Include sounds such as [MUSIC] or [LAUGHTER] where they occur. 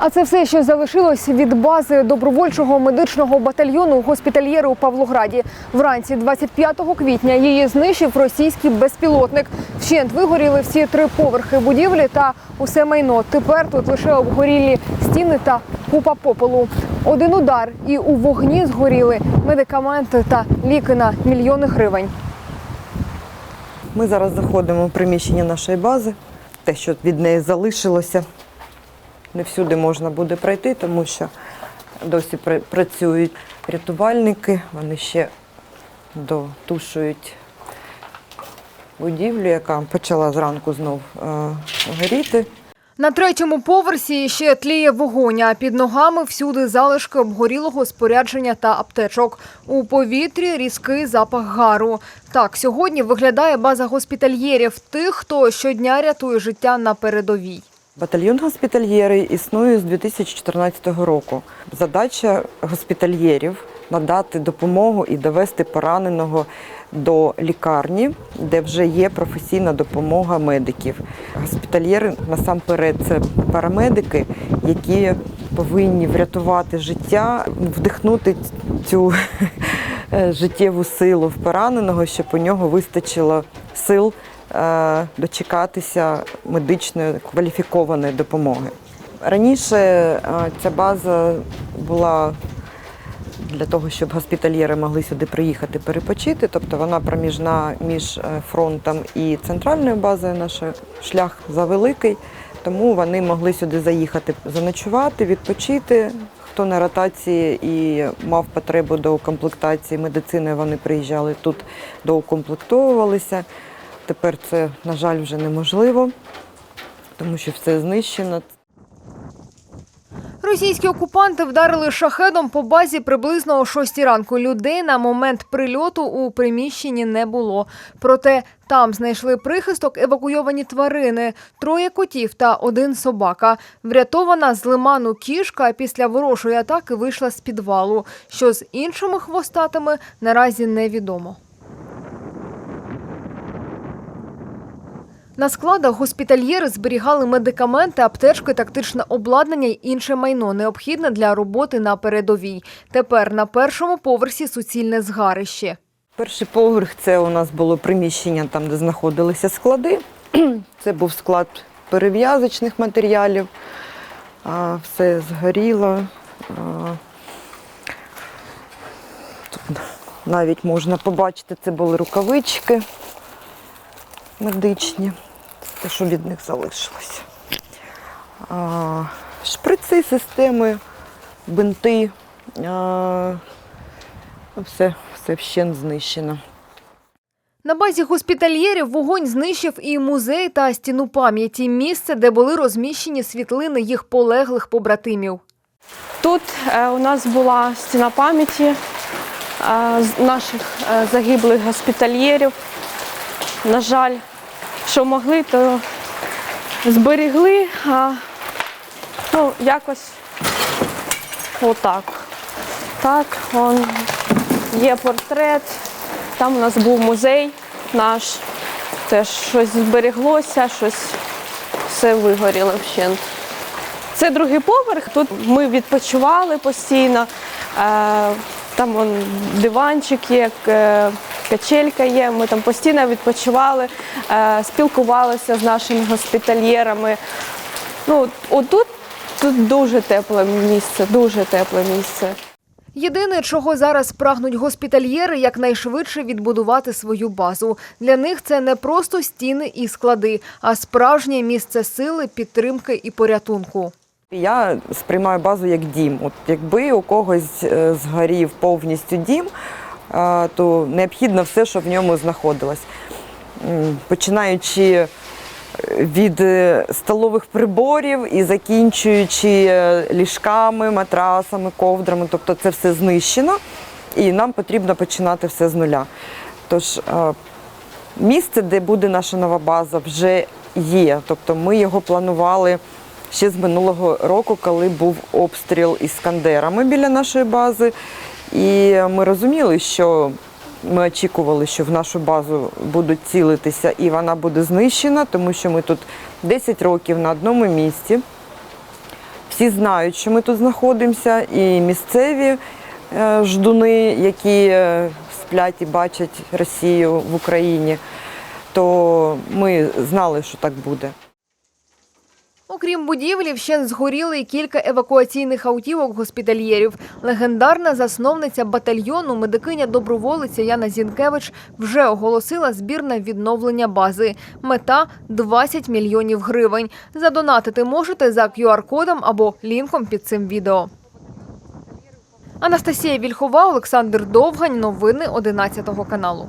А це все, що залишилось від бази добровольчого медичного батальйону госпітальєри у Павлограді. Вранці 25 квітня її знищив російський безпілотник. Вщент вигоріли всі три поверхи будівлі та усе майно. Тепер тут лише обгорілі стіни та купа попелу. Один удар і у вогні згоріли медикаменти та ліки на мільйони гривень. Ми зараз заходимо в приміщення нашої бази. Те, що від неї залишилося, не всюди можна буде пройти, тому що досі пра- працюють рятувальники, вони ще дотушують будівлю, яка почала зранку знов е, горіти. На третьому поверсі ще тліє вогонь, а під ногами всюди залишки обгорілого спорядження та аптечок. У повітрі різкий запах гару. Так сьогодні виглядає база госпітальєрів, тих, хто щодня рятує життя на передовій. Батальйон госпітальєри існує з 2014 року. Задача госпітальєрів надати допомогу і довести пораненого до лікарні, де вже є професійна допомога медиків. Госпітальєри насамперед це парамедики, які повинні врятувати життя, вдихнути цю [LAUGHS] життєву силу в пораненого, щоб у нього вистачило сил дочекатися медичної кваліфікованої допомоги. Раніше е, ця база була для того, щоб госпітальєри могли сюди приїхати перепочити. Тобто вона проміжна між е, фронтом і центральною базою. Наш шлях завеликий, тому вони могли сюди заїхати заночувати, відпочити. Хто на ротації і мав потребу до укомплектації медицини, вони приїжджали тут, доукомплектовувалися. Тепер це, на жаль, вже неможливо, тому що все знищено. Російські окупанти вдарили шахедом по базі приблизно о 6 ранку. Людей на момент прильоту у приміщенні не було. Проте там знайшли прихисток евакуйовані тварини, троє котів та один собака. Врятована з лиману кішка після ворожої атаки вийшла з підвалу. Що з іншими хвостатими наразі невідомо. На складах госпітальєри зберігали медикаменти, аптечки, тактичне обладнання й інше майно, необхідне для роботи на передовій. Тепер на першому поверсі суцільне згарище. Перший поверх це у нас було приміщення, там, де знаходилися склади. [CLEARS THROAT] Це був склад перев'язочних матеріалів. Все згоріло. Тут навіть можна побачити, це були рукавички медичні. Те, що від них залишилося. А, Шприци, системи, бинти. Все, все вщент знищено. На базі госпітальєрів вогонь знищив і музей та стіну пам'яті, місце, де були розміщені світлини їх полеглих побратимів. Тут е, у нас була стіна пам'яті е, наших е, загиблих госпітальєрів. На жаль, що могли, то зберегли, а ну, якось отак. Так, он є портрет, там у нас був музей наш, теж щось збереглося, щось все вигоріло вщент. Це другий поверх. Тут ми відпочивали постійно. Е, Там он, диванчик є, е, качелька є. Ми там постійно відпочивали, е, спілкувалися з нашими госпітальєрами. Ну, отут тут дуже тепле місце, дуже тепле місце. Єдине, чого зараз прагнуть госпітальєри, якнайшвидше відбудувати свою базу. Для них це не просто стіни і склади, а справжнє місце сили, підтримки і порятунку. Я сприймаю базу як дім. От якби у когось е, згорів повністю дім, то необхідно все, що в ньому знаходилось. Починаючи від е, столових приборів і закінчуючи е, ліжками, матрасами, ковдрами, тобто це все знищено, і нам потрібно починати все з нуля. Тож е, місце, де буде наша нова база, вже є. Тобто ми його планували ще з минулого року, коли був обстріл іскандерами біля нашої бази. І ми розуміли, що ми очікували, що в нашу базу будуть цілитися і вона буде знищена, тому що ми тут 10 років на одному місці. Всі знають, що ми тут знаходимося, і місцеві е, ждуни, які е, сплять і бачать Росію в Україні, то ми знали, що так буде. Окрім будівлі, вщент згоріли й кілька евакуаційних автівок госпітальєрів. Легендарна засновниця батальйону, медикиня доброволиця Яна Зінкевич, вже оголосила збір на відновлення бази. Мета 20 мільйонів гривень. Задонатити можете за QR-кодом або лінком під цим відео. Анастасія Вільхова, Олександр Довгань. Новини 11 каналу.